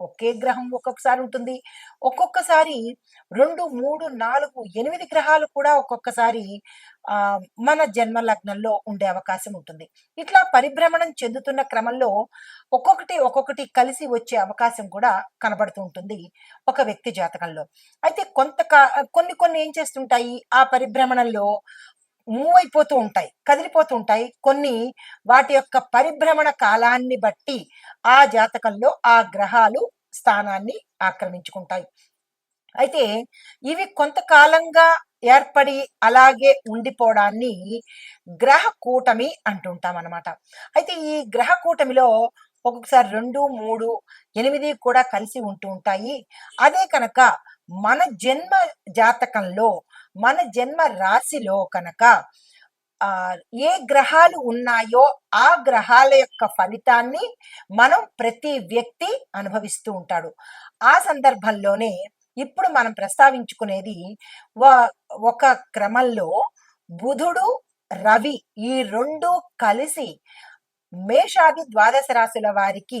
ఒకే గ్రహం ఒక్కొక్కసారి ఉంటుంది. ఒక్కొక్కసారి రెండు మూడు నాలుగు ఎనిమిది గ్రహాలు కూడా ఒక్కొక్కసారి ఆ మన జన్మ లగ్నంలో ఉండే అవకాశం ఉంటుంది. ఇట్లా పరిభ్రమణం చెందుతున్న క్రమంలో ఒక్కొక్కటి ఒక్కొక్కటి కలిసి వచ్చే అవకాశం కూడా కనబడుతూ ఉంటుంది ఒక వ్యక్తి జాతకంలో. అయితే కొంత కొన్ని కొన్ని ఏం చేస్తుంటాయి? ఆ పరిభ్రమణంలో మూవ్ అయిపోతూ ఉంటాయి కదిలిపోతూ ఉంటాయి. కొన్ని వాటి యొక్క పరిభ్రమణ కాలాన్ని బట్టి ఆ జాతకంలో ఆ గ్రహాలు స్థానాన్ని ఆక్రమించుకుంటాయి. అయితే ఇవి కొంతకాలంగా ఏర్పడి అలాగే ఉండిపోవడాన్ని గ్రహ కూటమి అంటుంటాం అనమాట అయితే ఈ గ్రహ కూటమిలో ఒక్కొక్కసారి రెండు మూడు ఎనిమిది కూడా కలిసి ఉంటూ ఉంటాయి. అదే కనుక మన జన్మ జాతకంలో మన జన్మ రాశిలో కనుక ఏ గ్రహాలు ఉన్నాయో ఆ గ్రహాల యొక్క ఫలితాన్ని మనం ప్రతి వ్యక్తి అనుభవిస్తూ ఉంటాడు. ఆ సందర్భంలోనే ఇప్పుడు మనం ప్రస్తావించుకునేది వ- ఒక క్రమంలో బుధుడు రవి ఈ రెండు కలిసి మేషాది ద్వాదశ రాశుల వారికి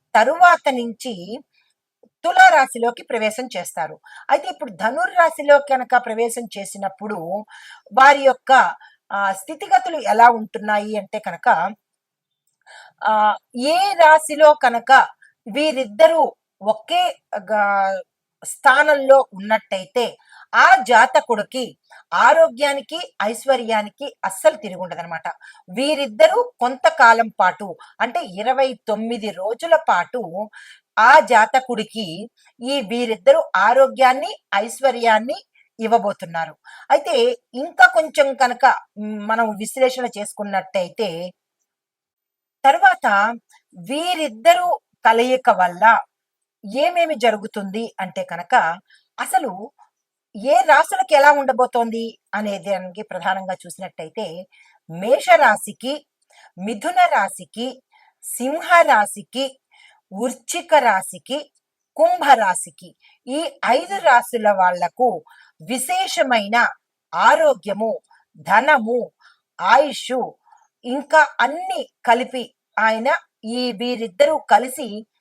తరువాత నుంచి తులారాశిలోకి ప్రవేశం చేస్తారు. అయితే ఇప్పుడు ధనుర్రాశిలో కనుక ప్రవేశం చేసినప్పుడు వారి యొక్క స్థితిగతులు ఎలా ఉంటున్నాయి అంటే కనుక ఆ ఏ రాశిలో కనుక వీరిద్దరూ ఒకే స్థానంలో ఉన్నట్టయితే ఆ జాతకుడికి ఆరోగ్యానికి ఐశ్వర్యానికి అస్సలు తిరిగి ఉండదన్నమాట వీరిద్దరూ కొంతకాలం పాటు అంటే ఇరవై తొమ్మిది రోజుల పాటు ఆ జాతకుడికి ఈ వీరిద్దరూ ఆరోగ్యాన్ని ఐశ్వర్యాన్ని ఇవ్వబోతున్నారు. అయితే ఇంకా కొంచెం కనుక మనం విశ్లేషణ చేసుకున్నట్టయితే తర్వాత వీరిద్దరూ కలయిక వల్ల ఏమేమి జరుగుతుంది అంటే కనుక అసలు ఏ రాశులకు ఎలా ఉండబోతోంది అనే దానికి ప్రధానంగా చూసినట్టయితే మేషరాశికి మిథున రాశికి సింహ రాశికి వృచ్చిక రాశికి కుంభ రాశికి ఈ ఐదు రాశుల వాళ్ళకు విశేషమైన ఆరోగ్యము ధనము ఆయుష్ ఇంకా అన్ని కలిపి ఆయన ఈ వీరిద్దరూ కలిసి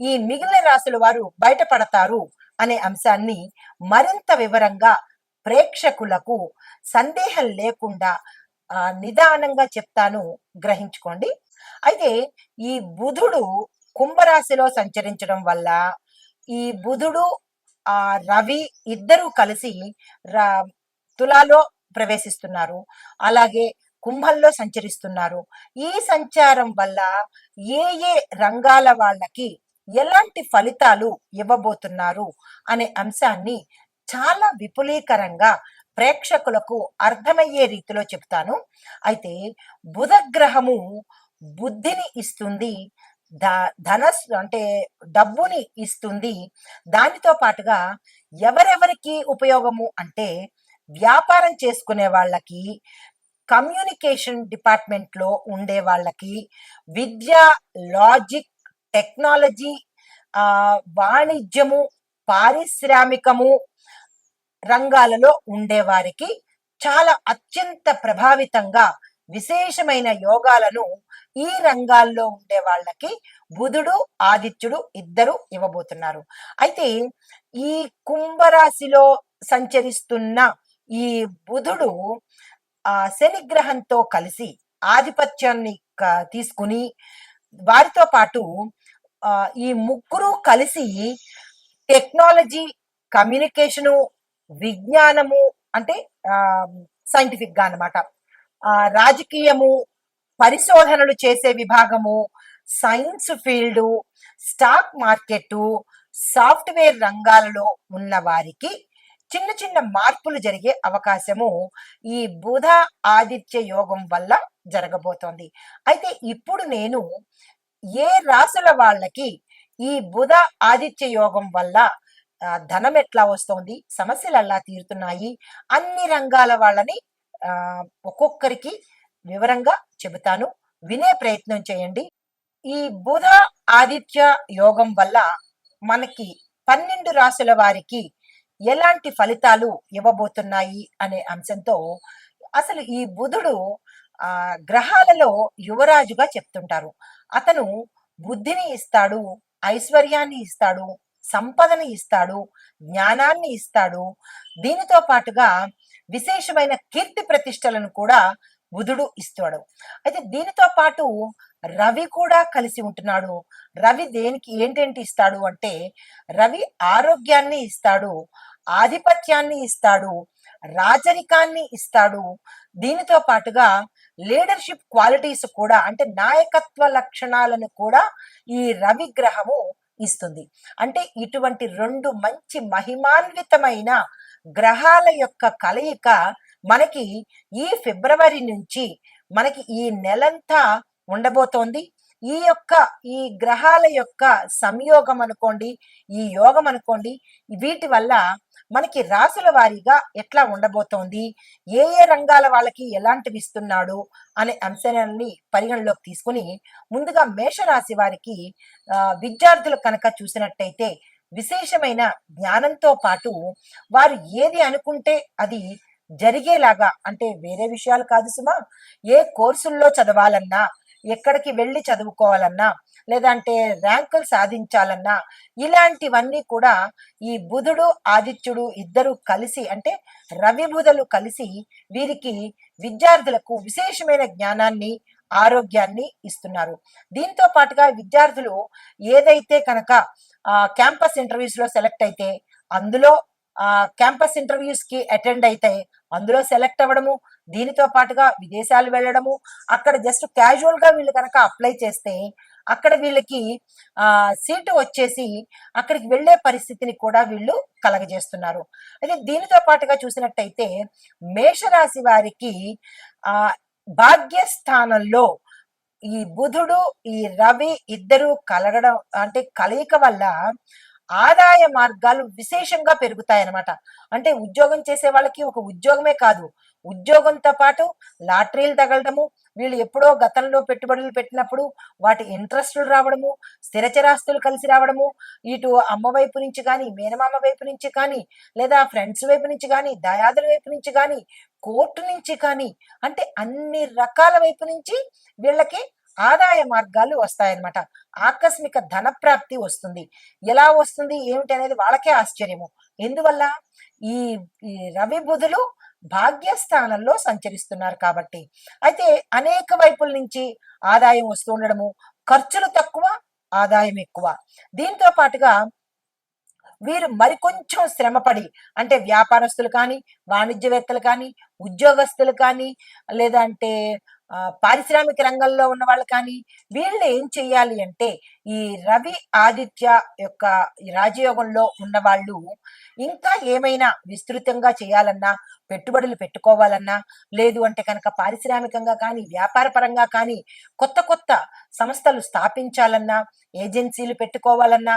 ఈ మిగిలిన రాశుల వారు బయటపడతారు అనే అంశాన్ని మరింత వివరంగా ప్రేక్షకులకు సందేహం లేకుండా నిదానంగా చెప్తాను. గ్రహించుకోండి. అయితే ఈ బుధుడు కుంభరాశిలో సంచరించడం వల్ల ఈ బుధుడు ఆ రవి ఇద్దరూ కలిసి తులాలో ప్రవేశిస్తున్నారు. అలాగే కుంభంలో సంచరిస్తున్నారు. ఈ సంచారం వల్ల ఏ ఏ రంగాల వాళ్ళకి ఎలాంటి ఫలితాలు ఇవ్వబోతున్నారు అనే అంశాన్ని చాలా విపులీకరంగా ప్రేక్షకులకు అర్థమయ్యే రీతిలో చెప్తాను అయితే బుధగ్రహము బుద్ధిని ఇస్తుంది ధ ధనస్ అంటే డబ్బుని ఇస్తుంది. దానితో పాటుగా ఎవరెవరికి ఉపయోగము అంటే వ్యాపారం చేసుకునే వాళ్ళకి కమ్యూనికేషన్ డిపార్ట్మెంట్లో ఉండే వాళ్ళకి విద్య లాజిక్ టెక్నాలజీ వాణిజ్యము పారిశ్రామికము రంగాలలో ఉండేవారికి చాలా అత్యంత ప్రభావితంగా విశేషమైన యోగాలను ఈ రంగాల్లో ఉండే వాళ్ళకి బుధుడు ఆదిత్యుడు ఇద్దరు ఇవ్వబోతున్నారు. అయితే ఈ కుంభరాశిలో సంచరిస్తున్న ఈ బుధుడు ఆ శనిగ్రహంతో కలిసి ఆధిపత్యాన్ని తీసుకుని వారితో పాటు ఈ ముగ్గురు కలిసి టెక్నాలజీ కమ్యూనికేషను విజ్ఞానము అంటే సైంటిఫిక్గా అనమాట రాజకీయము పరిశోధనలు చేసే విభాగము science field stock market software రంగాలలో ఉన్న వారికి చిన్న చిన్న మార్పులు జరిగే అవకాశము ఈ బుధ ఆదిత్య యోగం వల్ల జరగబోతోంది. అయితే ఇప్పుడు నేను ఏ రాశుల వాళ్ళకి ఈ బుధ ఆదిత్య యోగం వల్ల ధనం ఎట్లా వస్తోంది సమస్యలు ఎలా తీరుతున్నాయి అన్ని రంగాల వాళ్ళని ఒక్కొక్కరికి వివరంగా చెబుతాను. వినే ప్రయత్నం చేయండి. ఈ బుధ ఆదిత్య యోగం వల్ల మనకి పన్నెండు రాసుల వారికి ఎలాంటి ఫలితాలు ఇవ్వబోతున్నాయి అనే అంశంతో అసలు ఈ బుధుడు ఆ గ్రహాలలో యువరాజుగా చెప్తుంటారు. అతను బుద్ధిని ఇస్తాడు ఐశ్వర్యాన్ని ఇస్తాడు సంపదని ఇస్తాడు జ్ఞానాన్ని ఇస్తాడు. దీనితో పాటుగా విశేషమైన కీర్తి ప్రతిష్టలను కూడా బుధుడు ఇస్తాడు. అయితే దీనితో పాటు రవి కూడా కలిసి ఉంటున్నాడు. రవి దేనికి ఏంటేంటి ఇస్తాడు అంటే రవి ఆరోగ్యాన్ని ఇస్తాడు ఆధిపత్యాన్ని ఇస్తాడు రాజరికాన్ని ఇస్తాడు. దీనితో పాటుగా లీడర్షిప్ క్వాలిటీస్ కూడా అంటే నాయకత్వ లక్షణాలను కూడా ఈ రవి గ్రహము ఇస్తుంది. అంటే ఇటువంటి రెండు మంచి మహిమాన్వితమైన గ్రహాల యొక్క కలయిక మనకి ఈ ఫిబ్రవరి నుంచి మనకి ఈ నెలంతా ఉండబోతోంది. ఈ యొక్క ఈ గ్రహాల యొక్క సంయోగం అనుకోండి ఈ యోగం అనుకోండి వీటి వల్ల మనకి రాసుల వారీగా ఎట్లా ఉండబోతోంది? ఏ ఏ రంగాల వాళ్ళకి ఎలాంటివి ఇస్తున్నాడు? అనే అంశాన్ని పరిగణలోకి తీసుకుని ముందుగా మేషరాశి వారికి విద్యార్థులు కనుక చూసినట్టయితే విశేషమైన జ్ఞానంతో పాటు వారు ఏది అనుకుంటే అది జరిగేలాగా అంటే వేరే విషయాలు కాదు సుమా ఏ కోర్సుల్లో చదవాలన్నా ఎక్కడికి వెళ్ళి చదువుకోవాలన్నా లేదంటే ర్యాంకులు సాధించాలన్నా ఇలాంటివన్నీ కూడా ఈ బుధుడు ఆదిత్యుడు ఇద్దరు కలిసి అంటే రవి బుధలు కలిసి వీరికి విద్యార్థులకు విశేషమైన జ్ఞానాన్ని ఆరోగ్యాన్ని ఇస్తున్నారు. దీంతో పాటుగా విద్యార్థులు ఏదైతే కనుక క్యాంపస్ ఇంటర్వ్యూస్లో సెలెక్ట్ అయితే అందులో క్యాంపస్ ఇంటర్వ్యూస్కి అటెండ్ అయితే అందులో సెలెక్ట్ అవ్వడము దీనితో పాటుగా విదేశాలు వెళ్ళడము అక్కడ జస్ట్ క్యాజువల్గా వీళ్ళు కనుక అప్లై చేస్తే అక్కడ వీళ్ళకి ఆ సీటు వచ్చేసి అక్కడికి వెళ్ళే పరిస్థితిని కూడా వీళ్ళు కలగజేస్తున్నారు. అయితే దీనితో పాటుగా చూసినట్టయితే మేషరాశి వారికి ఆ భాగ్యస్థానంలో ఈ బుధుడు ఈ రవి ఇద్దరు కలగడం అంటే కలయిక వల్ల ఆదాయ మార్గాలు విశేషంగా పెరుగుతాయన్నమాట. అంటే ఉద్యోగం చేసే వాళ్ళకి ఒక ఉద్యోగమే కాదు ఉద్యోగంతో పాటు లాటరీలు తగలడము వీళ్ళు ఎప్పుడో గతంలో పెట్టుబడులు పెట్టినప్పుడు వాటి ఇంట్రెస్టులు రావడము స్థిరచరాస్తులు కలిసి రావడము ఇటు అమ్మ వైపు నుంచి కానీ మేనమామ వైపు నుంచి కానీ లేదా ఫ్రెండ్స్ వైపు నుంచి కానీ దయాదుల వైపు నుంచి కానీ కోర్టు నుంచి కానీ అంటే అన్ని రకాల వైపు నుంచి వీళ్ళకి ఆదాయ మార్గాలు వస్తాయన్నమాట. ఆకస్మిక ధన ప్రాప్తి వస్తుంది. ఎలా వస్తుంది ఏమిటి అనేది వాళ్ళకే ఆశ్చర్యము. ఎందువల్ల? ఈ ఈ రవి బుధులు భాగ్యస్థానంలో సంచరిస్తున్నారు కాబట్టి. అయితే అనేక వైపుల నుంచి ఆదాయం వస్తూ ఉండడము ఖర్చులు తక్కువ ఆదాయం ఎక్కువ. దీంతో పాటుగా వీరు మరికొంచెం శ్రమపడి అంటే వ్యాపారస్తులు కానీ వాణిజ్యవేత్తలు కానీ ఉద్యోగస్తులు కానీ లేదంటే పారిశ్రామిక రంగంలో ఉన్న వాళ్ళు కానీ వీళ్ళు ఏం చెయ్యాలి అంటే ఈ రవి ఆదిత్య యొక్క రాజయోగంలో ఉన్న వాళ్ళు ఇంకా ఏమైనా విస్తృతంగా చేయాలన్నా పెట్టుబడులు పెట్టుకోవాలన్నా లేదు అంటే కనుక పారిశ్రామికంగా కానీ వ్యాపార పరంగా కానీ కొత్త కొత్త సంస్థలు స్థాపించాలన్నా ఏజెన్సీలు పెట్టుకోవాలన్నా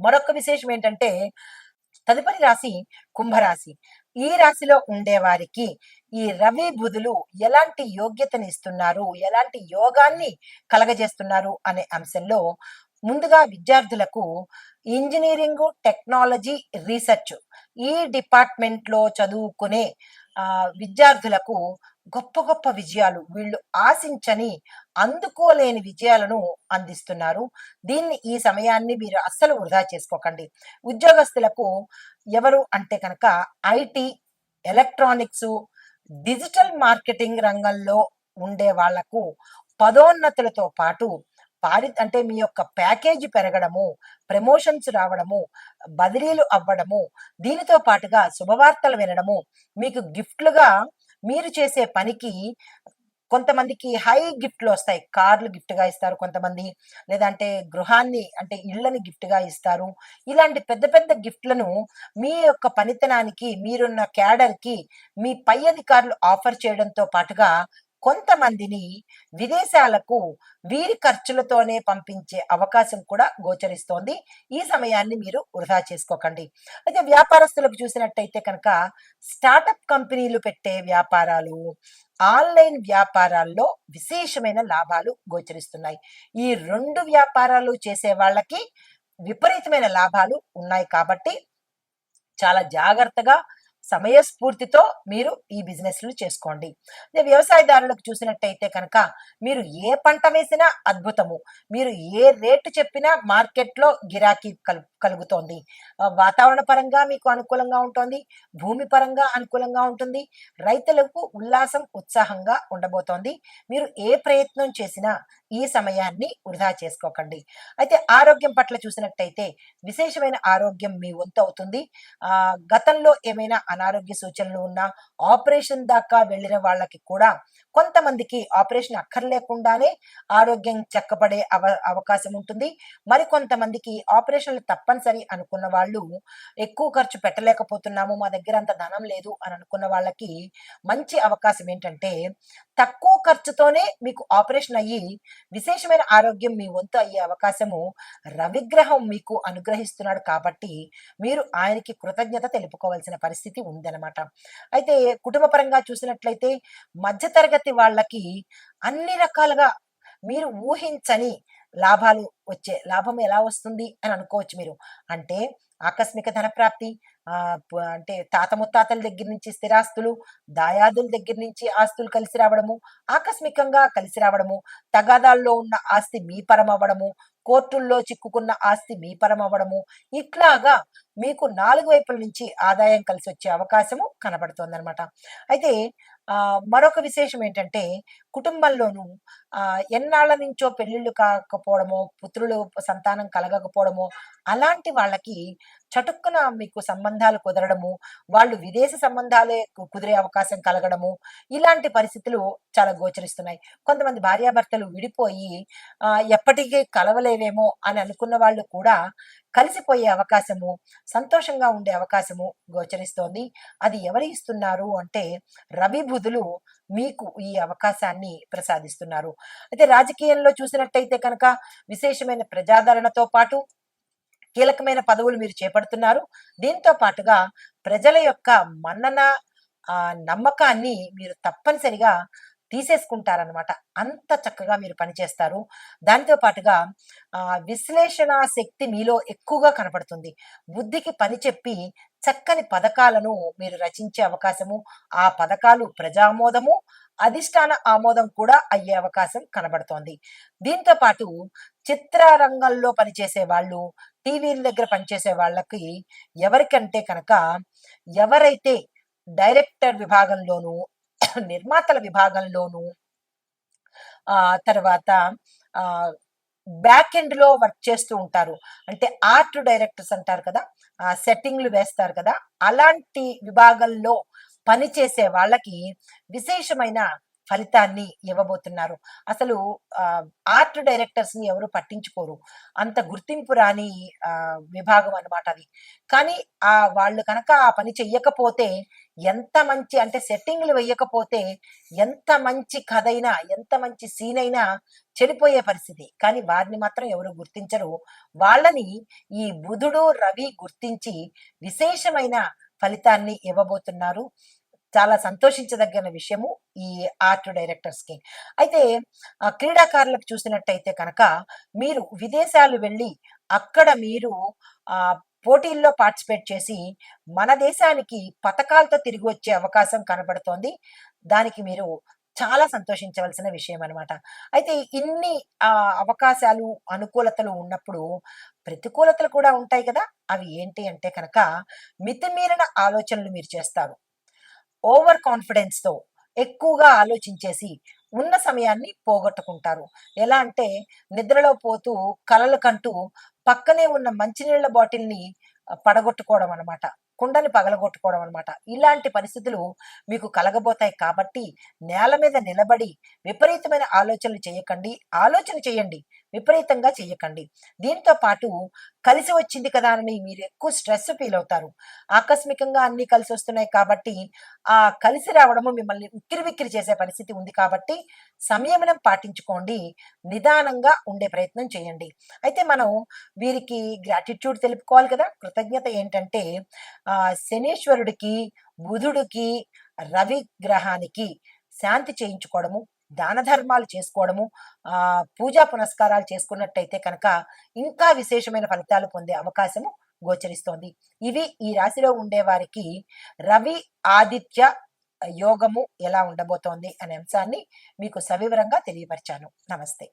మరొక విశేషం ఏంటంటే తదుపరి రాశి కుంభరాశి. ఈ రాశిలో ఉండే వారికి ఈ రవి బుధులు ఎలాంటి యోగ్యతని ఇస్తున్నారు ఎలాంటి యోగాన్ని కలగజేస్తున్నారు అనే అంశంలో ముందుగా విద్యార్థులకు ఇంజనీరింగ్ టెక్నాలజీ రీసెర్చ్ ఈ డిపార్ట్మెంట్లో చదువుకునే ఆ, విద్యార్థులకు గొప్ప గొప్ప విజయాలు వీళ్ళు ఆశించని అందుకోలేని విజయాలను అందిస్తున్నారు. దీన్ని ఈ సమయాన్ని మీరు అస్సలు వృధా చేసుకోకండి. ఉద్యోగస్తులకు ఎవరు అంటే కనుక ఐటీ ఎలక్ట్రానిక్స్ డిజిటల్ మార్కెటింగ్ రంగంలో ఉండే వాళ్ళకు పదోన్నతులతో పాటు పారి అంటే మీ యొక్క ప్యాకేజీ పెరగడము ప్రమోషన్స్ రావడము బదిలీలు అవ్వడము దీనితో పాటుగా శుభవార్తలు వినడము మీకు గిఫ్ట్లుగా మీరు చేసే పనికి కొంతమందికి హై గిఫ్ట్లు వస్తాయి. కార్లు గిఫ్ట్గా ఇస్తారు కొంతమంది. లేదంటే గృహాన్ని అంటే ఇళ్ళని గిఫ్ట్గా ఇస్తారు. ఇలాంటి పెద్ద పెద్ద గిఫ్ట్లను మీ యొక్క పనితనానికి మీరున్న క్యాడర్కి మీ పై అధికారులు ఆఫర్ చేయడంతో పాటుగా కొంతమందిని విదేశాలకు వీరి ఖర్చులతోనే పంపించే అవకాశం కూడా గోచరిస్తోంది. ఈ సమయాన్ని మీరు వృధా చేసుకోకండి. అయితే వ్యాపారస్తులకు చూసినట్టయితే కనుక స్టార్టప్ కంపెనీలు పెట్టే వ్యాపారాలు ఆన్లైన్ వ్యాపారాల్లో విశేషమైన లాభాలు గోచరిస్తున్నాయి. ఈ రెండు వ్యాపారాలు చేసే వాళ్ళకి విపరీతమైన లాభాలు ఉన్నాయి కాబట్టి చాలా జాగ్రత్తగా సమయస్ఫూర్తితో మీరు ఈ బిజినెస్లు చేసుకోండి. వ్యవసాయదారులకు చూసినట్టయితే కనుక మీరు ఏ పంట వేసినా అద్భుతము. మీరు ఏ రేటు చెప్పినా మార్కెట్లో గిరాకీ కలుపు కలుగుతోంది. వాతావరణ పరంగా మీకు అనుకూలంగా ఉంటుంది. భూమి పరంగా అనుకూలంగా ఉంటుంది. రైతులకు ఉల్లాసం ఉత్సాహంగా ఉండబోతోంది. మీరు ఏ ప్రయత్నం చేసినా ఈ సమయాన్ని వృధా చేసుకోకండి. అయితే ఆరోగ్యం పట్ల చూసినట్టయితే విశేషమైన ఆరోగ్యం మీ వంతు అవుతుంది. ఆ గతంలో ఏమైనా అనారోగ్య సూచనలు ఉన్నా ఆపరేషన్ దాకా వెళ్ళిన వాళ్ళకి కూడా కొంతమందికి ఆపరేషన్ అక్కర్లేకుండానే ఆరోగ్యం చెక్కబడే అవ అవకాశం ఉంటుంది. మరి కొంతమందికి ఆపరేషన్లు తప్పనిసరి అనుకున్న వాళ్ళు ఎక్కువ ఖర్చు పెట్టలేకపోతున్నాము మా దగ్గర అంత ధనం లేదు అని అనుకున్న వాళ్ళకి మంచి అవకాశం ఏంటంటే తక్కువ ఖర్చుతోనే మీకు ఆపరేషన్ అయ్యి విశేషమైన ఆరోగ్యం మీ వంతు అయ్యే అవకాశము రవిగ్రహం మీకు అనుగ్రహిస్తున్నాడు కాబట్టి మీరు ఆయనకి కృతజ్ఞత తెలుపుకోవాల్సిన పరిస్థితి ఉందన్నమాట. అయితే కుటుంబ పరంగా చూసినట్లయితే మధ్యతరగతి వాళ్ళకి అన్ని రకాలుగా మీరు ఊహించని లాభాలు వచ్చే లాభం ఎలా వస్తుంది అని అనుకోవచ్చు మీరు. అంటే ఆకస్మిక ధనప్రాప్తి అంటే తాత ముత్తాతల దగ్గర నుంచి స్థిరాస్తులు దాయాదుల దగ్గర నుంచి ఆస్తులు కలిసి రావడము ఆకస్మికంగా కలిసి రావడము తగాదాల్లో ఉన్న ఆస్తి మీ పరం అవ్వడము కోర్టుల్లో చిక్కుకున్న ఆస్తి మీ పరం అవ్వడము ఇట్లాగా మీకు నాలుగు వైపుల నుంచి ఆదాయం కలిసి వచ్చే అవకాశము కనబడుతోందన్నమాట. అయితే మరొక విశేషం ఏంటంటే కుటుంబంలోనూ ఆ, ఎన్నాళ్ళ నుంచో పెళ్ళిళ్ళు కాకపోవడమో పుత్రులు సంతానం కలగకపోవడమో అలాంటి వాళ్ళకి చటుక్కున మీకు సంబంధాలు కుదరడము వాళ్ళు విదేశ సంబంధాలే కుదిరే అవకాశం కలగడము ఇలాంటి పరిస్థితులు చాలా గోచరిస్తున్నాయి. కొంతమంది భార్యాభర్తలు విడిపోయి ఎప్పటికీ కలవలేవేమో అని అనుకున్న వాళ్ళు కూడా కలిసిపోయే అవకాశము సంతోషంగా ఉండే అవకాశము గోచరిస్తోంది. అది ఎవరు ఇస్తున్నారు అంటే రవి బుధులు మీకు ఈ అవకాశాన్ని ప్రసాదిస్తున్నారు. అయితే రాజకీయంలో చూసినట్టయితే కనుక విశేషమైన ప్రజాదరణతో పాటు కీలకమైన పదవులు మీరు చేపడుతున్నారు. దీంతో పాటుగా ప్రజల యొక్క మన్నన నమ్మకాన్ని మీరు తప్పనిసరిగా తీసేసుకుంటారనమాట అంత చక్కగా మీరు పనిచేస్తారు. దానితో పాటుగా విశ్లేషణ శక్తి మీలో ఎక్కువగా కనపడుతుంది. బుద్ధికి పని చెప్పి చక్కని పథకాలను మీరు రచించే అవకాశము ఆ పథకాలు ప్రజామోదము అధిష్టాన ఆమోదం కూడా అయ్యే అవకాశం కనబడుతోంది. దీంతో పాటు చిత్రరంగంలో పనిచేసే వాళ్ళు టీవీల దగ్గర పనిచేసే వాళ్ళకి ఎవరికంటే కనుక ఎవరైతే డైరెక్టర్ విభాగంలోను నిర్మాతల విభాగంలోను ఆ తర్వాత ఆ బ్యాక్ ఎండ్లో వర్క్ చేస్తూ ఉంటారు. అంటే ఆర్ట్ డైరెక్టర్స్ అంటారు కదా ఆ సెట్టింగ్లు వేస్తారు కదా అలాంటి విభాగంలో పనిచేసే వాళ్ళకి విశేషమైన ఫలితాన్ని ఇవ్వబోతున్నారు. అసలు ఆర్ట్ డైరెక్టర్స్ని ఎవరు పట్టించుకోరు. అంత గుర్తింపు రాని విభాగం అన్నమాట అది. కానీ ఆ వాళ్ళు కనుక ఆ పని చెయ్యకపోతే ఎంత మంచి అంటే సెట్టింగ్లు వేయకపోతే ఎంత మంచి కథ అయినా ఎంత మంచి సీన్ అయినా చెడిపోయే పరిస్థితి. కానీ వారిని మాత్రం ఎవరు గుర్తించరు. వాళ్ళని ఈ బుధుడు రవి గుర్తించి విశేషమైన ఫలితాన్ని ఇవ్వబోతున్నారు. చాలా సంతోషించదగిన విషయము ఈ ఆర్ట్ డైరెక్టర్స్కి. అయితే ఆ క్రీడాకారులకు చూసినట్టయితే కనుక మీరు విదేశాలు వెళ్ళి అక్కడ మీరు ఆ పోటీల్లో పార్టిసిపేట్ చేసి మన దేశానికి పథకాలతో తిరిగి వచ్చే అవకాశం కనబడుతోంది. దానికి మీరు చాలా సంతోషించవలసిన విషయం అనమాట అయితే ఇన్ని ఆ అవకాశాలు అనుకూలతలు ఉన్నప్పుడు ప్రతికూలతలు కూడా ఉంటాయి కదా! అవి ఏంటి అంటే కనుక మితిమీరిన ఆలోచనలు మీరు చేస్తారు. ఓవర్ కాన్ఫిడెన్స్తో ఎక్కువగా ఆలోచించేసి ఉన్న సమయాన్ని పోగొట్టుకుంటారు. ఎలా అంటే నిద్రలో పోతూ కలలు కంటూ పక్కనే ఉన్న మంచినీళ్ళ బాటిల్ని పడగొట్టుకోవడం అనమాట కుండని పగలగొట్టుకోవడం అనమాట ఇలాంటి పరిస్థితులు మీకు కలగబోతాయి కాబట్టి నేల మీద నిలబడి విపరీతమైన ఆలోచనలు చేయకండి. ఆలోచన చేయండి. విపరీతంగా చేయకండి దీంతో పాటు కలిసి వచ్చింది కదా అని మీరు ఎక్కువ స్ట్రెస్ ఫీల్ అవుతారు. ఆకస్మికంగా అన్ని కలిసి వస్తున్నాయి కాబట్టి ఆ కలిసి రావడము మిమ్మల్ని ఉక్కిరి విక్కిరి చేసే పరిస్థితి ఉంది కాబట్టి సంయమనం పాటించుకోండి. నిదానంగా ఉండే ప్రయత్నం చేయండి. అయితే మనం వీరికి గ్రాటిట్యూడ్ తెలుపుకోవాలి కదా. కృతజ్ఞత ఏంటంటే ఆ శనీశ్వరుడికి బుధుడికి రవి గ్రహానికి శాంతి చేయించుకోవడము దాన ధర్మాలు చేసుకోవడము ఆ పూజా పునస్కారాలు చేసుకున్నట్టయితే కనుక ఇంకా విశేషమైన ఫలితాలు పొందే అవకాశము గోచరిస్తోంది. ఇవి ఈ రాశిలో ఉండే వారికి రవి ఆదిత్య యోగము ఎలా ఉండబోతోంది అనే అంశాన్ని మీకు సవివరంగా తెలియపరిచాను. నమస్తే.